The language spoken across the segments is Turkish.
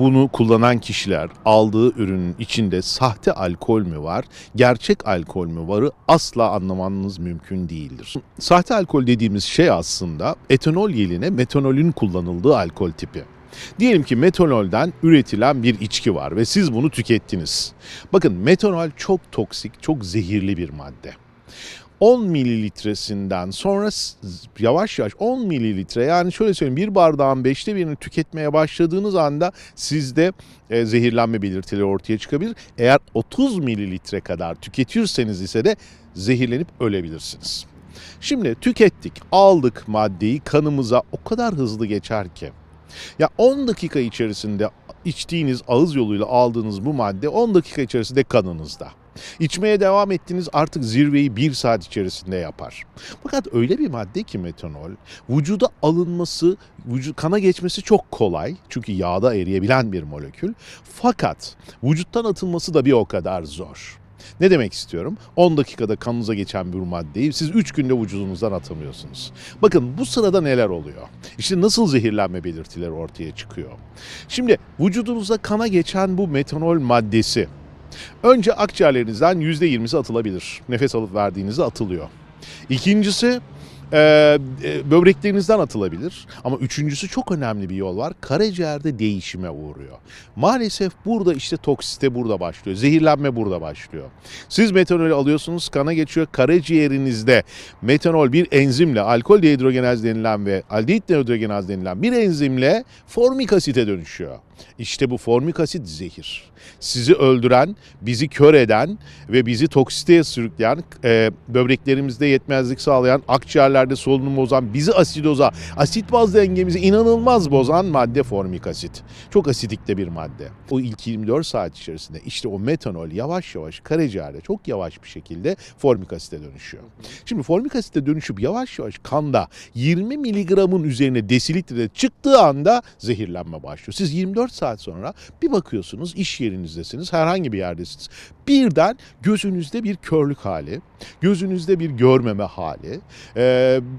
bunu kullanan kişiler aldığı ürünün içinde sahte alkol mü var, gerçek alkol mü varı asla anlamanız mümkün değildir. Sahte alkol dediğimiz şey aslında etanol yerine metanolün kullanıldığı alkol tipi. Diyelim ki metanolden üretilen bir içki var ve siz bunu tükettiniz. Bakın metanol çok toksik, çok zehirli bir madde. 10 mililitresinden sonra yavaş yavaş 10 mililitre yani şöyle söyleyeyim bir bardağın beşte birini tüketmeye başladığınız anda sizde e, zehirlenme belirtileri ortaya çıkabilir. Eğer 30 mililitre kadar tüketirseniz ise de zehirlenip ölebilirsiniz. Şimdi tükettik, aldık maddeyi kanımıza o kadar hızlı geçer ki. Ya 10 dakika içerisinde içtiğiniz ağız yoluyla aldığınız bu madde 10 dakika içerisinde kanınızda. İçmeye devam ettiğiniz artık zirveyi bir saat içerisinde yapar. Fakat öyle bir madde ki metanol, vücuda alınması, vücut, kana geçmesi çok kolay. Çünkü yağda eriyebilen bir molekül. Fakat vücuttan atılması da bir o kadar zor. Ne demek istiyorum? 10 dakikada kanınıza geçen bir maddeyi siz 3 günde vücudunuzdan atamıyorsunuz. Bakın bu sırada neler oluyor? İşte nasıl zehirlenme belirtileri ortaya çıkıyor. Şimdi vücudunuza kana geçen bu metanol maddesi önce akciğerlerinizden %20'si atılabilir. Nefes alıp verdiğinizde atılıyor. İkincisi e, e, böbreklerinizden atılabilir. Ama üçüncüsü çok önemli bir yol var. Karaciğerde değişime uğruyor. Maalesef burada işte toksite burada başlıyor. Zehirlenme burada başlıyor. Siz metanolü alıyorsunuz, kana geçiyor. Karaciğerinizde metanol bir enzimle, alkol dehidrogenaz denilen ve aldehit dehidrogenaz denilen bir enzimle formik asite dönüşüyor. İşte bu formik asit zehir. Sizi öldüren, bizi kör eden ve bizi toksiteye sürükleyen, e, böbreklerimizde yetmezlik sağlayan, akciğerlerde solunumu bozan, bizi asidoza, asit baz dengemizi inanılmaz bozan madde formik asit. Çok asidik de bir madde. O ilk 24 saat içerisinde işte o metanol yavaş yavaş karaciğerde çok yavaş bir şekilde formik asite dönüşüyor. Şimdi formik asite dönüşüp yavaş yavaş kanda 20 miligramın üzerine desilitrede çıktığı anda zehirlenme başlıyor. Siz 24 saat sonra bir bakıyorsunuz iş yerinizdesiniz, herhangi bir yerdesiniz. Birden gözünüzde bir körlük hali, gözünüzde bir görmeme hali,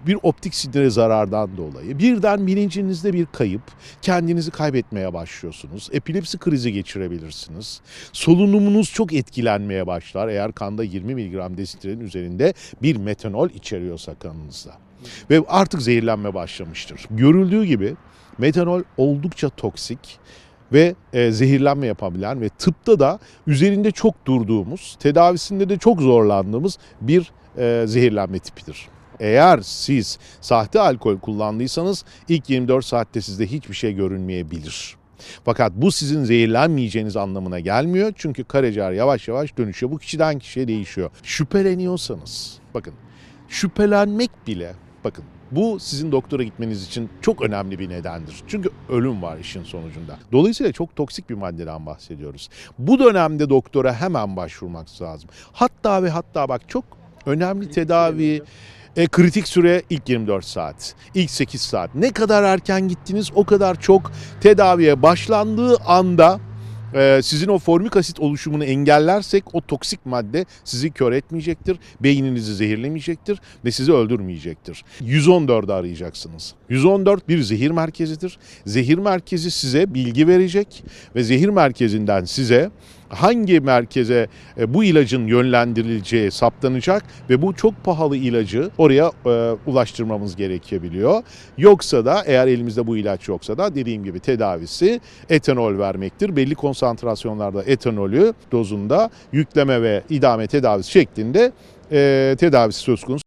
bir optik sinire zarardan dolayı, birden bilincinizde bir kayıp, kendinizi kaybetmeye başlıyorsunuz. Epilepsi krizi geçirebilirsiniz. Solunumunuz çok etkilenmeye başlar eğer kanda 20 mg desilitrenin üzerinde bir metanol içeriyorsa kanınızda. Ve artık zehirlenme başlamıştır. Görüldüğü gibi metanol oldukça toksik ve e, zehirlenme yapabilen ve tıpta da üzerinde çok durduğumuz, tedavisinde de çok zorlandığımız bir e, zehirlenme tipidir. Eğer siz sahte alkol kullandıysanız ilk 24 saatte sizde hiçbir şey görünmeyebilir. Fakat bu sizin zehirlenmeyeceğiniz anlamına gelmiyor. Çünkü karaciğer yavaş yavaş dönüşüyor. Bu kişiden kişiye değişiyor. Şüpheleniyorsanız, bakın şüphelenmek bile, bakın bu sizin doktora gitmeniz için çok önemli bir nedendir. Çünkü ölüm var işin sonucunda. Dolayısıyla çok toksik bir maddeden bahsediyoruz. Bu dönemde doktora hemen başvurmak lazım. Hatta ve hatta bak çok önemli tedavi e, kritik süre ilk 24 saat, ilk 8 saat. Ne kadar erken gittiniz o kadar çok tedaviye başlandığı anda e, sizin o formik asit oluşumunu engellersek o toksik madde sizi kör etmeyecektir, beyninizi zehirlemeyecektir ve sizi öldürmeyecektir. 114'ü arayacaksınız. 114 bir zehir merkezidir. Zehir merkezi size bilgi verecek ve zehir merkezinden size hangi merkeze e, bu ilacın yönlendirileceği saptanacak ve bu çok pahalı ilacı oraya e, ulaştırmamız gerekebiliyor. Yoksa da eğer elimizde bu ilaç yoksa da dediğim gibi tedavisi etanol vermektir. Belli konsantrasyonlarda etanolü dozunda yükleme ve idame tedavisi şeklinde e, tedavisi söz konusu